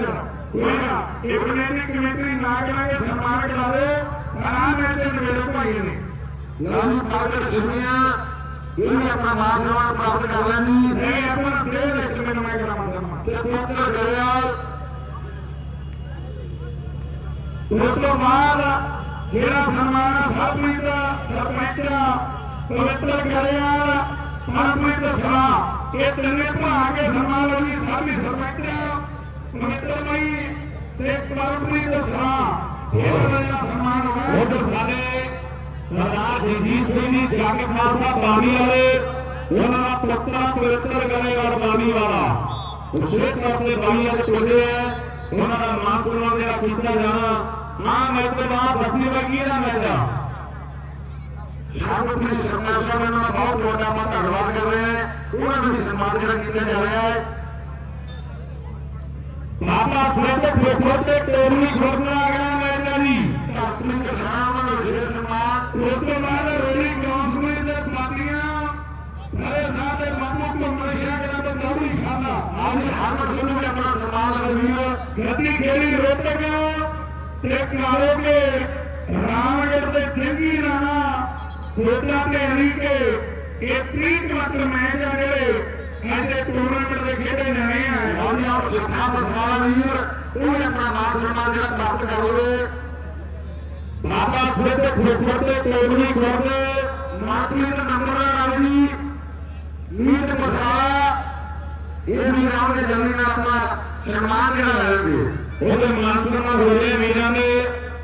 ਫਿਰ ਕੋਈ ਨਾ ਇੱਕ ਨੇ ਕਮੇਟੀ ਨਾ ਕਰਾਂਗੇ ਸਨਮਾਨ ਕਰਾ ਦੇ ਆਰਾਮ ਤੇ ਮੇਰੇ ਭਾਈ ਨੇ ਨਾਮ ਕਾਗਰ ਸੁਣਿਆ ਇਹਨੇ ਆਪਣਾ ਮਾਨ ਸਨਮਾਨ ਪ੍ਰਾਪਤ ਕਰ ਲੈਣੀ ਇਹ ਆਪਣਾ ਦੇ ਦੇ ਕਿ ਮੈਂ ਕਰਾਵਾਂ ਸਨਮਾਨ ਤੇ ਪੁੱਤਰ ਗਰਿਆਲ ਉਸ ਤੋਂ ਬਾਅਦ ਜਿਹੜਾ ਸਨਮਾਨ ਸਰਪੰਚ ਸਰਪੰਚ ਪਵਿੱਤਰ ਕਰਿਆ ਪਰਮਿਤ ਸਲਾਹ ਇਹ ਤਿੰਨੇ ਭਰਾ ਕੇ ਸਨਮਾਨ ਲਈ ਸਾਡੀ ਸਰਪੰਚ ਪਵਿੱਤਰ ਮਈ ਤੇ ਪਰਮਿਤ ਸਭਾ ਇਹਦਾ ਜਿਹੜਾ ਸਨਮਾਨ ਹੋਣਾ ਉਧਰ ਸਾਡੇ ਸਰਦਾਰ ਜਗਜੀਤ ਸਿੰਘ ਜੀ, ਜੱਗ ਖਾਲਸਾ ਬਾਣੀ ਵਾਲੇ, ਉਹਨਾਂ ਦਾ ਪੁੱਤਰਾ ਪਵਿੱਤਰ ਗਲੇਵਾਲ ਬਾਣੀ ਵਾਲਾ। ਵਿਸ਼ੇਸ਼ ਤੌਰ ਤੇ ਬਾਣੀ ਵਾਲੇ ਟੋਲੇ ਹੈ। ਉਹਨਾਂ ਦਾ ਮਾਨ ਸਨਮਾਨ ਜਿਹੜਾ ਕੀਤਾ ਜਾਣਾ। ਆ ਮੈਚ ਦੇ ਬਾਅਦ ਬੱਤੀ ਵਰਗੀ ਦਾ ਮੈਚ ਆ ਸ਼ਾਮਤ ਸਰਕਾਰ ਸਾਹਿਬ ਨਾਲ ਬਹੁਤ ਵੱਡਾ ਮੈਂ ਧੰਨਵਾਦ ਕਰ ਰਹੇ ਹਾਂ। ਉਹਨਾਂ ਦਾ ਸਨਮਾਨ ਜਿਹੜਾ ਕੀਤਾ ਜਾ ਰਿਹਾ ਹੈ। ਸਿਰ ਤੇ ਫੋਟੋ ਤੇ ਟੋਲੀ ਖੋਲਣਾ ਅਗਲਾ ਮੈਚ ਆ ਜੀ ਧਰਤੀ ਕਿਸਾਨਾਂ ਦਾ ਵਿਸ਼ੇਸ਼ ਸਨਮਾਨ ਉਸ ਤੋਂ ਬਾਅਦ ਰੋਲੀ ਗੌਂਸਮੇ ਦੇ ਪਾਤੀਆਂ ਹਰੇ ਸਾਡੇ ਮਾਮੂ ਕੋ ਮਰਸ਼ਾ ਕਰਾਂ ਤਾਂ ਦੌੜੀ ਖਾਨਾ ਅੱਜ ਹਰਮਨ ਸਿੰਘ ਵੀ ਆਪਣਾ ਸਨਮਾਨ ਰਵੀਰ ਗੱਦੀ ਖੇੜੀ ਰੋਟਕ ਤੇ ਕਾਲੇ ਕੇ ਰਾਮਗੜ ਦੇ ਚੰਗੀ ਰਾਣਾ ਕੋਟਾ ਤੇ ਹਰੀਕੇ ਇਹ ਪ੍ਰੀਤ ਮਤਰ ਮੈਚ ਆ ਜਿਹੜੇ ਅੱਜ ਟੂਰਨਾਮੈਂਟ ਦੇ ਖੇਡੇ ਜਾਣੇ ਆ। ਆਉਂਦੇ ਆਪ ਸਿੱਖਾਂ ਬਖਵਾਲਾ ਵੀਰ ਉਹ ਵੀ ਆਪਣਾ ਮਾਨ ਸਨਮਾਨ ਜਿਹੜਾ ਪ੍ਰਾਪਤ ਕਰ ਲਵੇ। ਬਾਬਾ ਸਿਰ ਤੇ ਫੋਟੋ ਤੇ ਟੋਲੀ ਖੋਲਦੇ ਮਾਰਕੀਟ ਨੰਬਰ ਰਾਜੀ ਮੀਤ ਮਠਾ ਇਹ ਵੀ ਰਾਮ ਦੇ ਜਲਦੀ ਨਾਲ ਆਪਣਾ ਸਨਮਾਨ ਜਿਹੜਾ ਲੈਣਗੇ ਉਹਦੇ ਮਾਨਸਨਾ ਹੋ ਰਹੇ ਵੀਰਾਂ ਦੇ।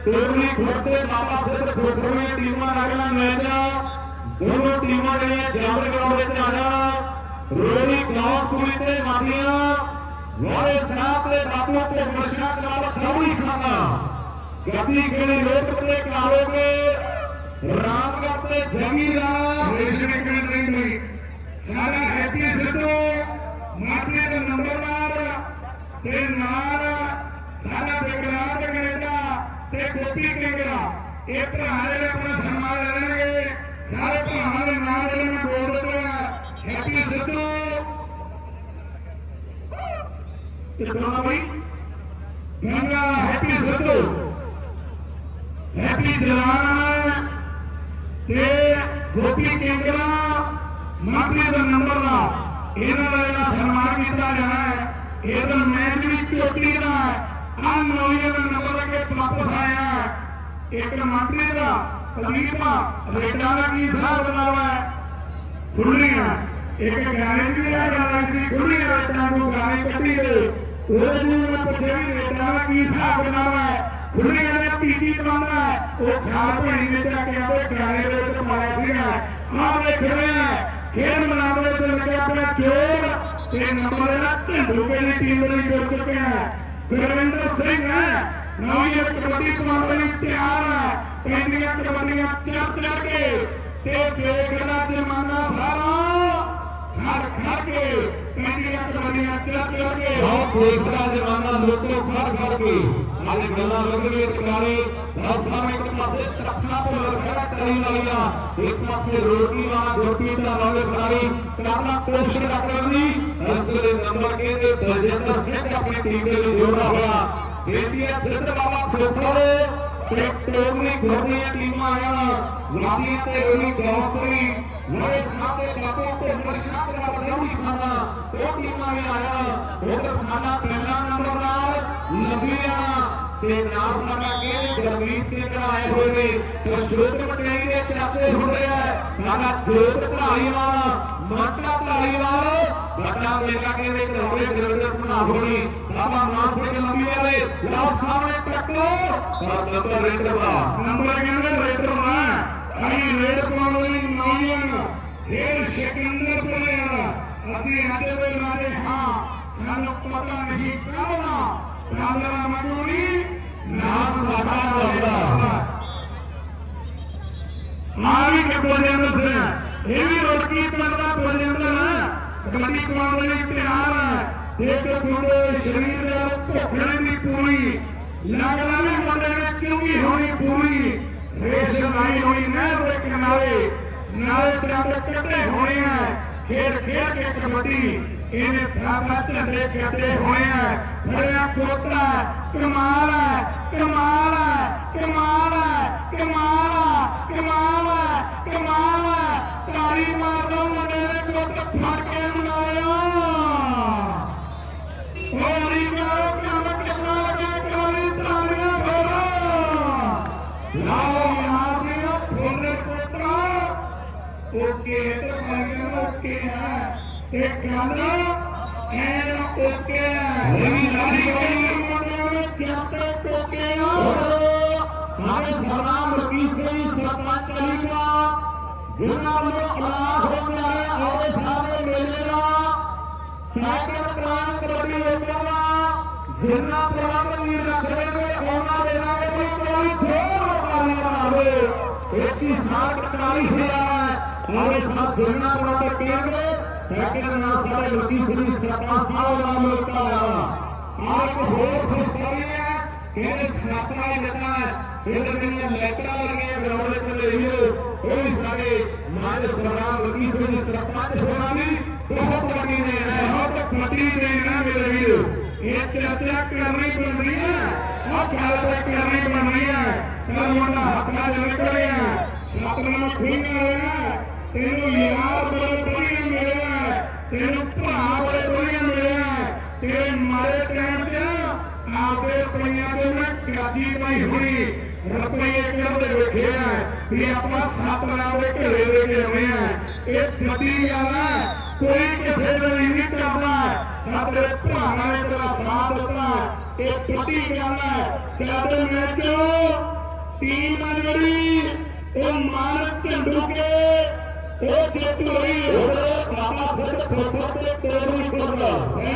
ਟੋਲੀ ਖੋਲਦੇ ਬਾਬਾ ਸਿਰ ਤੇ ਦੀਆਂ ਟੀਮਾਂ ਦਾ ਅਗਲਾ ਮੈਚ ਦੋਨੋਂ ਟੀਮਾਂ ਜਿਹੜੀਆਂ ਜੰਗ ਗਰਾਊਂਡ ਵਿੱਚ ਆ ਜਾਣਾ। ਰੋਣੀ ਗਾਉਂ ਤੇ ਮਾਦੀਆਂ ਵਾਲੇ ਸਾਹਿਬ ਦੇ ਬਾਪੂ ਤੇ ਮੁਰਸ਼ਿਦ ਕਲਾਬ ਖੜੀ ਖਾਨਾ ਗੱਦੀ ਕਿਹੜੀ ਲੋਕ ਤੇ ਕਾਲੋਗੇ ਰਾਮਗੜ੍ਹ ਤੇ ਜੰਗੀ ਰਾਮ ਰੇਸ਼ਨ ਨਹੀਂ। ਸਾਡਾ ਹੈਪੀ ਸਿੱਧੂ, ਮਾਟੇ ਦਾ ਨੰਬਰਦਾਰ ਤੇ ਨਾਲ ਸਾਡਾ ਬਿਗਰਾਰ ਤੇ ਕੈਨੇਡਾ ਤੇ ਗੋਪੀ ਕਿੰਗਰਾ ਇਹ ਭਰਾ ਜਿਹੜੇ ਆਪਣਾ ਸਨਮਾਨ ਲੈ ਲੈਣਗੇ, ਸਾਰੇ ਭਰਾਵਾਂ ਦੇ ਨਾਮ ਜਿਹੜੇ ਮੈਂ ਬੋਲ ਦਿੱਤੇ ਆ ਹੈਪੀ ਸਿੱਧੂ ਕਿੱਥੋਂ ਆ ਬਈ ਗੰਗਾ ਹੈਪੀ ਸਿੱਧੂ ਹੈਪੀ ਜਲਾਨ ਤੇ ਗੋਪੀ ਕੇਂਗਰਾ ਮਾਪੇ ਦਾ ਨੰਬਰ ਦਾ ਇਹਨਾਂ ਦਾ ਜਿਹੜਾ ਸਨਮਾਨ ਕੀਤਾ ਜਾਣਾ ਹੈ ਇਹਦਾ ਮੈਚ ਵੀ ਚੋਟੀ ਦਾ ਆ ਨੌਵੇਂ ਦਾ ਨੰਬਰ ਅੱਗੇ ਵਾਪਸ ਆਇਆ ਇੱਕ ਮਾਪੇ ਦਾ ਤਲੀਪਾ ਰੇਟਾਂ ਦਾ ਕੀ ਹਿਸਾਬ ਬਣਾਵਾ ਹੈ ਖੁੱਲੀਆਂ ਇੱਕ ਗਾਣੇ ਦੀ ਆ ਗੱਲ ਸੀ ਖੁੱਲੀਆਂ ਰੇਟਾਂ ਨੂੰ ਗਾਣੇ ਕੱਢੀ ਗਏ ਉਹਦੇ ਨੂੰ ਮੈਂ ਪੁੱਛਿਆ ਵੀ ਰੇਟਾਂ ਦਾ ਕੀ ਹਿਸਾਬ ਬਣਾਵਾ ਹੈ? ਖੁੱਲੀਆਂ ਦੇ ਪੀਤੀ ਬਣਾਉਂਦਾ ਹੈ। ਉਹ ਖਾਲ ਭਣੀ ਨੇ ਚੱਕ ਕੇ ਆਪਣੇ ਗਾਣੇ ਦੇ ਵਿੱਚ ਪਾਇਆ ਸੀਗਾ। ਆਹ ਦੇਖ ਰਹੇ ਖੇਡ ਮੈਦਾਨ ਦੇ ਵਿੱਚ ਲੱਗਿਆ ਆਪਣਾ ਚੋਰ। ਤੇ ਨੰਬਰ ਦਾ ਝੰਡੂਕੇ ਦੀ ਟੀਮ ਦੇ ਲਈ ਜੁੜ ਚੁੱਕਿਆ ਆ? ਗੁਰਵਿੰਦਰ ਸਿੰਘ ਹੈ। ਨੌਵੀਂ ਕਬੱਡੀ ਕਮਾਉਣ ਲਈ ਤਿਆਰ ਹੈ ਪੈਂਦੀਆਂ ਕਬੱਡੀਆਂ ਚੜ ਚੜ ਕੇ। ਤੇ ਦੇਖਦਾ ਜਮਾਨਾ ਸਾਰਾ ਘਰ ਘਰ ਕੇ ਪੈਂਦੀਆਂ ਕਬੱਡੀਆਂ ਚੜ ਚੜ ਕੇ ਦੇਖਦਾ ਜਮਾਨਾ ਲੋਕੋ ਖੜ ਖੜ ਕੇ ਹਾਲੇ ਗੱਲਾਂ ਲੱਗਣੀਆਂ ਟਿਕਾਣੇ ਰਸਤਾ ਵਿੱਚ ਇੱਕ ਪਾਸੇ ਤਰੱਖਾਂ ਤੋਂ ਲੜਖੜਾ ਕਰੀ ਵਾਲੀਆਂ, ਇੱਕ ਪਾਸੇ ਰੋਟੀ ਵਾਲਾ ਗੋਪੀ ਦਾ ਵਾਲੇ ਖਿਡਾਰੀ ਕਰਨਾ ਕੋਸ਼ਿਸ਼ ਕਰਨੀ ਇਸ ਨੰਬਰ ਕੇ ਦੇ ਬਲਜਿੰਦਰ ਸਿੰਘ ਆਪਣੀ ਟੀਮ ਦੇ ਲਈ ਜੋੜਦਾ ਹੋਇਆ। ਬੇਟੀਆਂ ਸਿੱਧ ਬਾਬਾ ਖੋਖੜੇ ਤੇ ਟੋਮਨੀ ਖੋਖੜੀਆਂ ਟੀਮਾਂ ਆਇਆ ਗੁਲਾਬੀਆਂ ਤੇ ਰੋਣੀ ਗੌਸਰੀ ਮੇਰੇ ਸਾਹਮਣੇ ਬਾਪੂ ਤੇ ਮਰਸ਼ਾਦ ਦਾ ਬਦਲੂੜੀ ਖਾਨਾ ਉਹ ਟੀਮਾਂ ਵੀ ਆਇਆ ਉਹ ਸਾਡਾ ਪਹਿਲਾ ਨੰਬਰ ਨਾਲ ਲੰਬੀਆਂ ਤੇ ਨਾਮ ਸਾਡਾ ਕਿਹੜੇ ਗਰਮੀਤ ਕੇ ਆਏ ਹੋਏ ਨੇ। ਤੇ ਸ਼ੋਕ ਦੇ ਚਾਪੇ ਹੁੰਦੇ ਆ ਸਾਡਾ ਜੋਤ ਢਾਲੀ ਵਾਲਾ ਮਾਟਾ ਵੱਡਾ ਮੇਲਾ ਕਹਿੰਦੇ ਕਰੋੜੇ ਕਰੋੜੇ ਬਣਾ ਹੋਣੀ। ਬਾਬਾ ਮਾਨ ਸਿੰਘ ਲੰਬੀ ਵਾਲੇ, ਲਓ ਸਾਹਮਣੇ ਟੱਕੋ ਪਰ ਨੰਬਰ ਰੇਟਰ ਦਾ। ਨੰਬਰ ਕਹਿੰਦੇ ਰੇਟਰ ਨਾ ਅਸੀਂ ਰੇਟ ਪਾਉਣ ਲਈ ਨੌਜਵਾਨ ਫੇਰ ਸਿਕੰਦਰ ਪੁਲਿਆ ਅਸੀਂ ਆਦੇ ਵੇ ਨਾਲੇ ਹਾਂ। ਸਾਨੂੰ ਪਤਾ ਨਹੀਂ ਕਹਣਾ ਕਾਲਰਾ ਮਗੂਣੀ ਨਾਮ ਸਾਡਾ ਹੋਦਾ ਆ ਵੀ ਕਿ ਬੋਲੇ ਅੰਦਰ ਇਹ ਵੀ ਰੋਟੀ ਪਿੰਡ ਦਾ ਬੋਲੇ ਅੰਦਰ ਨਾ ਗੱਡੀ ਕਮਾਉਣ ਲਈ ਤਿਆਰ ਹੈ। ਇੱਕ ਪੂਰੇ ਸਰੀਰ ਦੇ ਭੁੱਖ ਨਹੀਂ ਪੂਰੀ। ਲੱਗਦਾ ਵੀ ਮੁੰਡੇ ਨੇ ਕਿਉਂਕਿ ਹੋਣੀ ਪੂਰੀ? ਰੇਸ ਲਾਈ ਹੋਣੀ ਨਹਿਰ ਦੇ ਕਿਨਾਰੇ। ਨਾਲੇ ਟਰੱਕ ਕੱਢੇ ਹੋਣੇ ਆ। ਖੇਡ ਖੇਡ ਕੇ ਕਬੱਡੀ ਇਹਨੇ ਥਾਪਾ ਝੰਡੇ ਕੱਢੇ ਹੋਏ ਆ। ਫੜਿਆ ਕੋਟਾ ਕਮਾਲ ਹੈ ਕਮਾਲ ਹੈ ਕਮਾਲ ਹੈ ਕਮਾਲ ਹੈ ਕਮਾਲ ਹੈ ਕਮਾਲ ਹੈ ਤਾੜੀ ਮਾਰ ਮੁੰਡੇ ਦੇ ਕੋਟ ਫੜ ਕੇ ਮਨਾਇਆ। ਇਹ ਪਿਆਲਾ ਐਨ ਕੋਕੇ ਮੇਰੀ ਲਾਲੀ ਬਣੀ ਮੁੰਡਿਆਂ ਨੇ ਚਾਟੇ ਕੋਕੇ ਸਾਡੇ ਸਲਾਮ ਰਕੀਬ ਸਿੰਘ ਸਰਪੰਚ ਅਲੀ ਦਾ ਜਿਨ੍ਹਾਂ ਨੂੰ ਅਲਾਹ ਹੋ ਗਿਆ ਹੈ ਆਵੇ ਸਾਹਿਬ ਮੇਲੇ ਦਾ ਸਾਈਕਲ ਪ੍ਰਾਣ ਕਬੱਡੀ ਵੇਚਣ ਦਾ ਜਿਨ੍ਹਾਂ ਪ੍ਰਾਣ ਵੀ ਰੱਖਦੇ ਨੇ ਉਹਨਾਂ ਦੇ ਨਾਲ ਵੀ ਕੋਈ ਥੋੜਾ ਮਾਰੇ ਨਾ ਹੋਵੇ ਇਹ ਕੀ ਸਾਖ 40000 हमारे साथ जुड़ना नंबर तीन में सेकंड नाम सारे लकी श्री सतासाव नाम होता है आप होर खुश करिए केंद्र स्थापना लेता है केंद्र में लेता लगे ग्राउंड के लिए और सारे मान सम्मान लकी श्री सतासाव छोड़ानी बहुत लकी ने है बहुत पति ने है मेरे वीर ये चर्चा करनी पड़ रही है और क्या करनी पड़ रही है सर मोटा हाथ ना जल कर रहे हैं सपना खुल रहे हैं ਤੈਨੂੰ ਯਾਰ ਬੜੇ ਦੁਨੀਆ ਮਿਲਿਆ, ਤੈਨੂੰ ਭਰਾ ਬੜੇ ਵਧੀਆ ਮਿਲਿਆ। ਤੇਰੇ ਮਾਰੇ ਟਾਈਮ 'ਚ ਆਪਦੇ ਰੁਪਈਆਂ ਦੇ ਮੈਂ ਕਾਜੀ ਪਾਈ ਹੋਣੀ ਰੁਪਈਏ ਕਰਦੇ ਵੇਖਿਆ ਵੀ ਆਪਾਂ ਸਤਨਾਮ ਦੇ ਘਰੇ ਦੇ ਕੇ ਆਏ ਆ ਇਹ ਵੱਡੀ ਗੱਲ ਹੈ, ਕੋਈ ਕਿਸੇ ਦਾ ਨਹੀਂ ਕਰਦਾ। ਸਾਡੇ ਭਰਾਵਾਂ ਨੇ ਤੇਰਾ ਸਾਥ ਦਿੱਤਾ ਇਹ ਵੱਡੀ ਗੱਲ ਹੈ ਚੱਲਦੇ ਮੈਚੋ ਟੀਮ ਆ ਜਿਹੜੀ ਉਹ ਮਾਰ ਝੰਡੂ ਕੇ ਉਹ ਜੇਤੂ ਰਹੀ ਉਹਦੇ ਬਾਬਾ ਸਿੱਧ ਫੋਟੋ ਤੇ ਤੋੜ ਨਹੀਂ ਕਰਦਾ